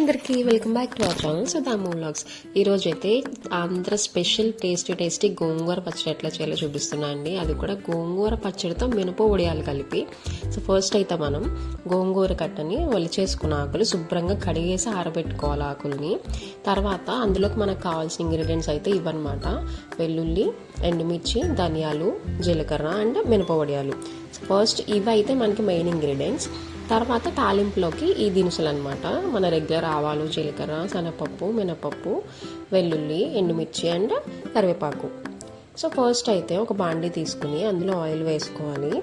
అందరికీ welcome back to our channel so Damo vlogs ఈరోజు అయితే Andhra special tasty tasty gongura pachadi ఎట్లా చేయాలో చూపిస్తున్నా అండి. అది కూడా గోంగూర పచ్చడితో మినప ఉడియాలు కలిపి. సో ఫస్ట్ అయితే మనం గోంగూర కట్టని చేసుకున్న ఆకులు శుభ్రంగా కడిగేసి ఆరబెట్టుకోవాలి ఆకుల్ని. తర్వాత అందులోకి మనకు కావాల్సిన ఇంగ్రీడియంట్స్ అయితే ఇవన్నమాట వెల్లుల్లి ఎండుమిర్చి ధనియాలు జీలకర్ర అండ్ మినప వడియాలు. ఫస్ట్ ఇవి అయితే మనకి మెయిన్ ఇంగ్రీడియంట్స్ తర్వాత తాలింపులోకి ఈ దినుసులు అనమాట మన రెగ్యులర్ ఆవాలు జీలకర్ర శనగపప్పు మినపప్పు వెల్లుల్లి ఎండుమిర్చి అండ్ కరివేపాకు. సో ఫస్ట్ అయితే ఒక బాండీ తీసుకుని అందులో ఆయిల్ వేసుకోవాలి.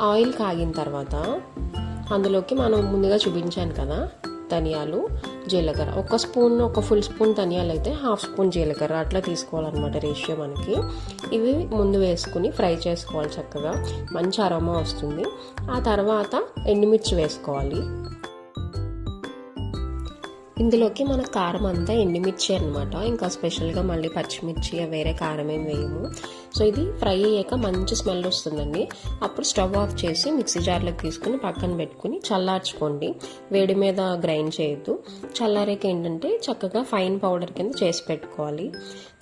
ఆయిల్ కాగిన తర్వాత అందులోకి మనం ముందుగా చూపించాను కదా ధనియాలు జీలకర్ర. ఒక స్పూన్ ఒక ఫుల్ స్పూన్ ధనియాలు అయితే హాఫ్ స్పూన్ జీలకర్ర. అట్లా తీసుకోవాలన్నమాట రేషియో మనకి. ఇవి ముందు వేసుకుని ఫ్రై చేసుకోవాలి చక్కగా. మంచి అరోమా వస్తుంది. ఆ తర్వాత ఎండుమిర్చి వేసుకోవాలి. ఇందులోకి మన కారం అంతా ఎండుమిర్చి అనమాట ఇంకా స్పెషల్గా మళ్ళీ పచ్చిమిర్చి వేరే కారం ఏం వేయము. సో ఇది ఫ్రై అయ్యాక మంచి స్మెల్ వస్తుందండి. అప్పుడు స్టవ్ ఆఫ్ చేసి మిక్సీ జార్లోకి తీసుకుని పక్కన పెట్టుకుని చల్లార్చుకోండి. వేడి మీద గ్రైండ్ చేయొద్దు. చల్లారేక ఏంటంటే చక్కగా ఫైన్ పౌడర్ కింద చేసి పెట్టుకోవాలి.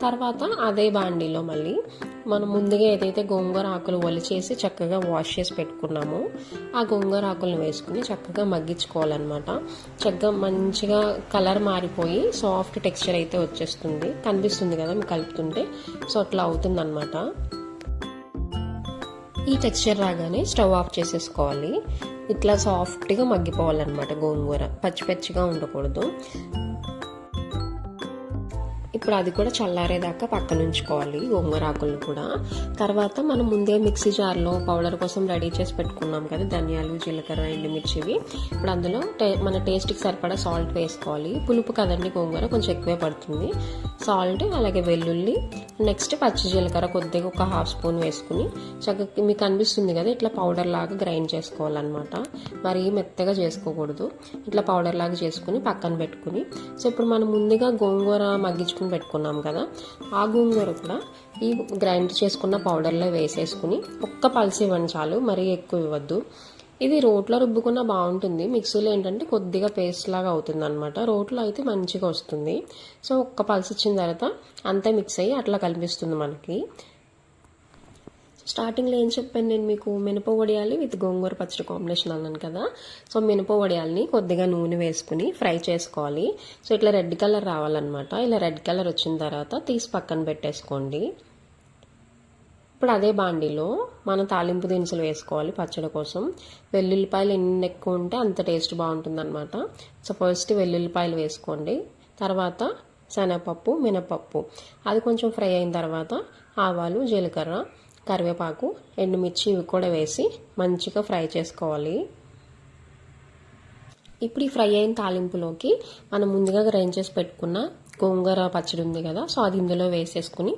తర్వాత అదే బాండీలో మళ్ళీ మనం ముందుగా ఏదైతే గోంగూర ఆకులు ఒలిచేసి చక్కగా వాష్ చేసి పెట్టుకున్నామో ఆ గోంగూర ఆకులను వేసుకుని చక్కగా మగ్గించుకోవాలన్నమాట. చక్కగా మంచిగా కలర్ మారిపోయి సాఫ్ట్ టెక్స్చర్ అయితే వచ్చేస్తుంది. కనిపిస్తుంది కదా మీకు కలుపుతుంటే. సో అట్లా అవుతుంది అనమాట ఈ టెక్స్చర్ రాగానే స్టవ్ ఆఫ్ చేసేసుకోవాలి. ఇట్లా సాఫ్ట్గా మగ్గిపోవాలన్నమాట గోంగూర. పచ్చి పచ్చిగా ఉండకూడదు. ఇప్పుడు అది కూడా చల్లారేదాకా పక్కన ఉంచుకోవాలి గోంగూర ఆకులను కూడా. తర్వాత మనం ముందే మిక్సీ జార్లో పౌడర్ కోసం రెడీ చేసి పెట్టుకున్నాం కదా ధనియాలు జీలకర్ర ఎండుమిర్చివి. ఇప్పుడు అందులో టే మన టేస్ట్కి సరిపడా సాల్ట్ వేసుకోవాలి. పులుపు కదండి గోంగూర కొంచెం ఎక్కువే పడుతుంది. సాల్ట్ అలాగే వెల్లుల్లి నెక్స్ట్ పచ్చి జీలకర్ర కొద్దిగా ఒక హాఫ్ స్పూన్ వేసుకుని చక్కగా మీకు అనిపిస్తుంది కదా ఇట్లా పౌడర్ లాగా గ్రైండ్ చేసుకోవాలన్నమాట. మరీ మెత్తగా చేసుకోకూడదు. ఇట్లా పౌడర్ లాగా చేసుకుని పక్కన పెట్టుకుని. సో ఇప్పుడు మనం ముందుగా గోంగూర మగ్గించుకుని చేసుకుని పెట్టుకున్నాం కదా. ఆ గోంగూర కూడా ఈ గ్రైండ్ చేసుకున్న పౌడర్లో వేసేసుకుని ఒక్క పల్స్ ఇవ్వండి చాలు మరీ ఎక్కువ ఇవ్వద్దు. ఇది రోట్లో రుబ్బుకున్న బాగుంటుంది. మిక్సీలో ఏంటంటే కొద్దిగా పేస్ట్ లాగా అవుతుంది అనమాట రోట్లో అయితే మంచిగా వస్తుంది. సో ఒక్క పల్స్ ఇచ్చిన తర్వాత అంతా మిక్స్ అయ్యి అట్లా కనిపిస్తుంది మనకి. స్టార్టింగ్లో ఏం చెప్పాను నేను మీకు మినప వడియాలి విత్ గోంగూర పచ్చడి కాంబినేషన్ అన్నాను కదా. సో మినప వడియాలని కొద్దిగా నూనె వేసుకుని ఫ్రై చేసుకోవాలి. సో ఇట్లా రెడ్ కలర్ రావాలన్నమాట. ఇలా రెడ్ కలర్ వచ్చిన తర్వాత తీసి పక్కన పెట్టేసుకోండి. ఇప్పుడు అదే బాండీలో మనం తాలింపు దినుసులు వేసుకోవాలి పచ్చడి కోసం. వెల్లుల్లిపాయలు ఎన్ని ఎక్కువ ఉంటే అంత టేస్ట్ బాగుంటుందన్నమాట. సో ఫస్ట్ వెల్లుల్లిపాయలు వేసుకోండి. తర్వాత శనగపప్పు మినపప్పు. అది కొంచెం ఫ్రై అయిన తర్వాత ఆవాలు జీలకర్ర కరివేపాకు ఎండుమిర్చి ఇవి కూడా వేసి మంచిగా ఫ్రై చేసుకోవాలి. ఇప్పుడు ఈ ఫ్రై అయిన తాలింపులోకి మనం ముందుగా గ్రైండ్ చేసి పెట్టుకున్న గోంగూర పచ్చడి ఉంది కదా సో అది ఇందులో వేసేసుకుని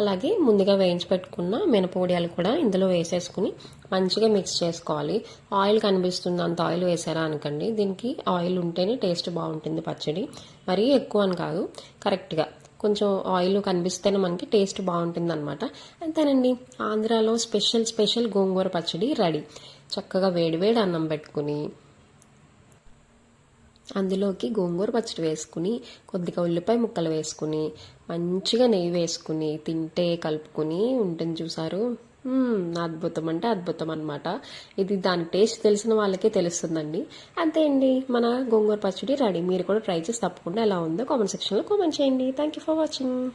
అలాగే ముందుగా వేయించి పెట్టుకున్న మినపొడియాలు కూడా ఇందులో వేసేసుకుని మంచిగా మిక్స్ చేసుకోవాలి. ఆయిల్ కనిపిస్తుంది అంత ఆయిల్ వేసారా అనకండి దీనికి ఆయిల్ ఉంటేనే టేస్ట్ బాగుంటుంది పచ్చడి. మరీ ఎక్కువ అని కాదు కరెక్ట్గా కొంచెం ఆయిల్ కనిపిస్తేనే మనకి టేస్ట్ బాగుంటుంది అనమాట అంతేనండి ఆంధ్రాలో స్పెషల్ స్పెషల్ గోంగూర పచ్చడి రెడీ. చక్కగా వేడివేడి అన్నం పెట్టుకుని అందులోకి గోంగూర పచ్చడి వేసుకుని కొద్దిగా ఉల్లిపాయ ముక్కలు వేసుకుని మంచిగా నెయ్యి వేసుకుని తింటే కలుపుకొని ఉంటుంది చూసారు. అద్భుతం అంటే అద్భుతం అనమాట ఇది దాని టేస్ట్ తెలిసిన వాళ్ళకే తెలుస్తుందండి. అంతే అండి. మన గోంగూర పచ్చడి రెడీ. మీరు కూడా ట్రై చేసి తప్పకుండా ఎలా ఉందో కామెంట్ సెక్షన్లో కామెంట్ చేయండి. Thank you for watching